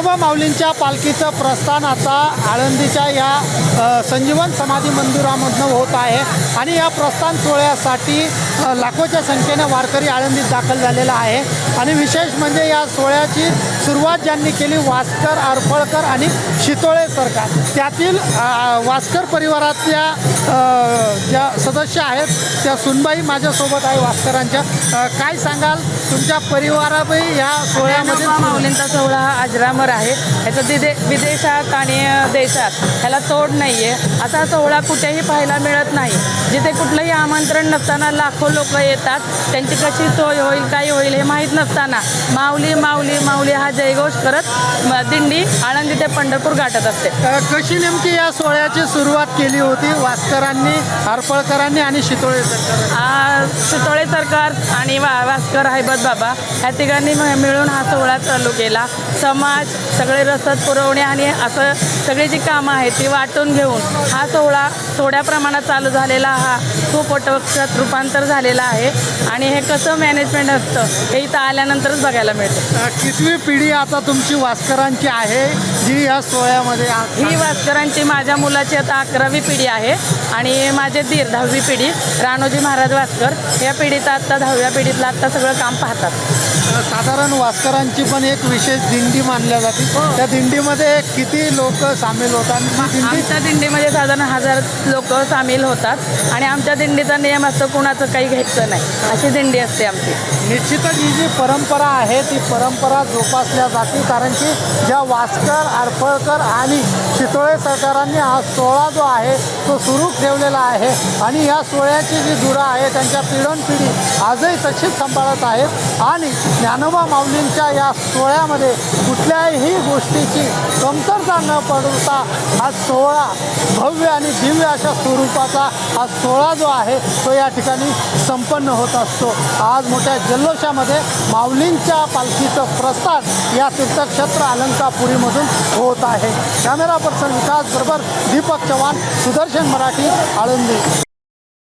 ज्ञानोबा माऊलींच्या पालखीचं प्रस्थान आता आळंदीच्या या संजीवन समाधी मंदिरामधनं होत आहे. आणि या प्रस्थान सोहळ्यासाठी लाखोच्या संख्येनं वारकरी आळंदीत दाखल झालेला आहे. आणि विशेष म्हणजे या सोहळ्याची सुरुवात ज्यांनी केली वास्कर आरफळकर आणि शितोळे सरकार. त्यातील वास्कर परिवारातल्या ज्या सदस्य आहेत त्या सुनबाई माझ्यासोबत आहे वास्करांच्या. काय सांगाल? तुमच्या परिवाराबाई या सोहळ्यामध्ये माऊलींचा सोहळा हा अजरामर आहे. ह्याचं दिदे विदेशात आणि देशात ह्याला तोड नाही आहे असा सोहळा कुठेही पाहायला मिळत नाही. जिथे कुठलंही आमंत्रण नसताना लाखो लोक येतात. त्यांची कशी सोय होईल काय होईल हे माहीत नसताना माऊली माऊली माऊली हा जयघोष करत दिंडी आळंदी ते पंढरपूर गाठत असते. कशी नेमकी या सोहळ्याची सुरुवात केली होती? वास्करांनी हरपळकरांनी आणि शितोळे सरकार? आ, चितोळे सरकार आणि वा भास्कर हैबत बाबा ह्या तिघांनी मिळ- मिळून हा सोहळा चालू केला. समाज सगळे रसद पुरवणे आणि असं सगळी जी कामं आहेत ती वाटून घेऊन हा सोहळा थोड्या प्रमाणात चालू झालेला हा खूप मोठं वक्षात रूपांतर झालेला आहे. आणि हे कसं मॅनेजमेंट असतं हे इथं आल्यानंतरच बघायला मिळतं. कितवी पिढी आता तुमची वास्करांची आहे जी या सोहळ्यामध्ये ही वास्करांची माझ्या मुलाची आता अकरावी पिढी आहे आणि माझे दीर दहावी पिढी राणोजी महाराज वास्कर या पिढीत आत्ता दहाव्या पिढीतलं आत्ता सगळं काम पाहतात. साधारण वास्करांची पण एक विशेष दिंडी मानल्या जाते. त्या दिंडीमध्ये किती लोक सामील होतात? आणि ती दिंडी? आमच्या दिंडीमध्ये साधारण हजार लोक सामील होतात आणि आमच्या दिंडीचा नियम असतो कुणाचं काही घ्यायचं नाही. अशी दिंडी असते आमची. निश्चितच ही जी परंपरा आहे ती परंपरा जोपासल्या जाते कारण की ज्या वास्कर आरफळकर आणि चितोळे सरकारांनी हा सोहळा जो आहे तो सुरू ठेवलेला आहे. आणि या सोहळ्याची जी धुरा आहे त्यांच्या पिढी आजही तशीच सांभाळत आहेत. आणि ज्ञानोबा माऊलींच्या या सोहळ्यामध्ये कुठल्याही गोष्टीची कमतरता न पडता हा सोहळा भव्य आणि दिव्य अशा स्वरूपाचा हा सोहळा जो आहे तो या ठिकाणी संपन्न होत असतो. आज मोठ्या जल्लोषामध्ये माऊलींच्या पालखीचं प्रस्थान या तीर्थक्षेत्र अलंकापुरीमधून होत आहे. कॅमेरा पर्सन विकास बरोबर दीपक चव्हाण सुदर्शन मराठी आळंदी.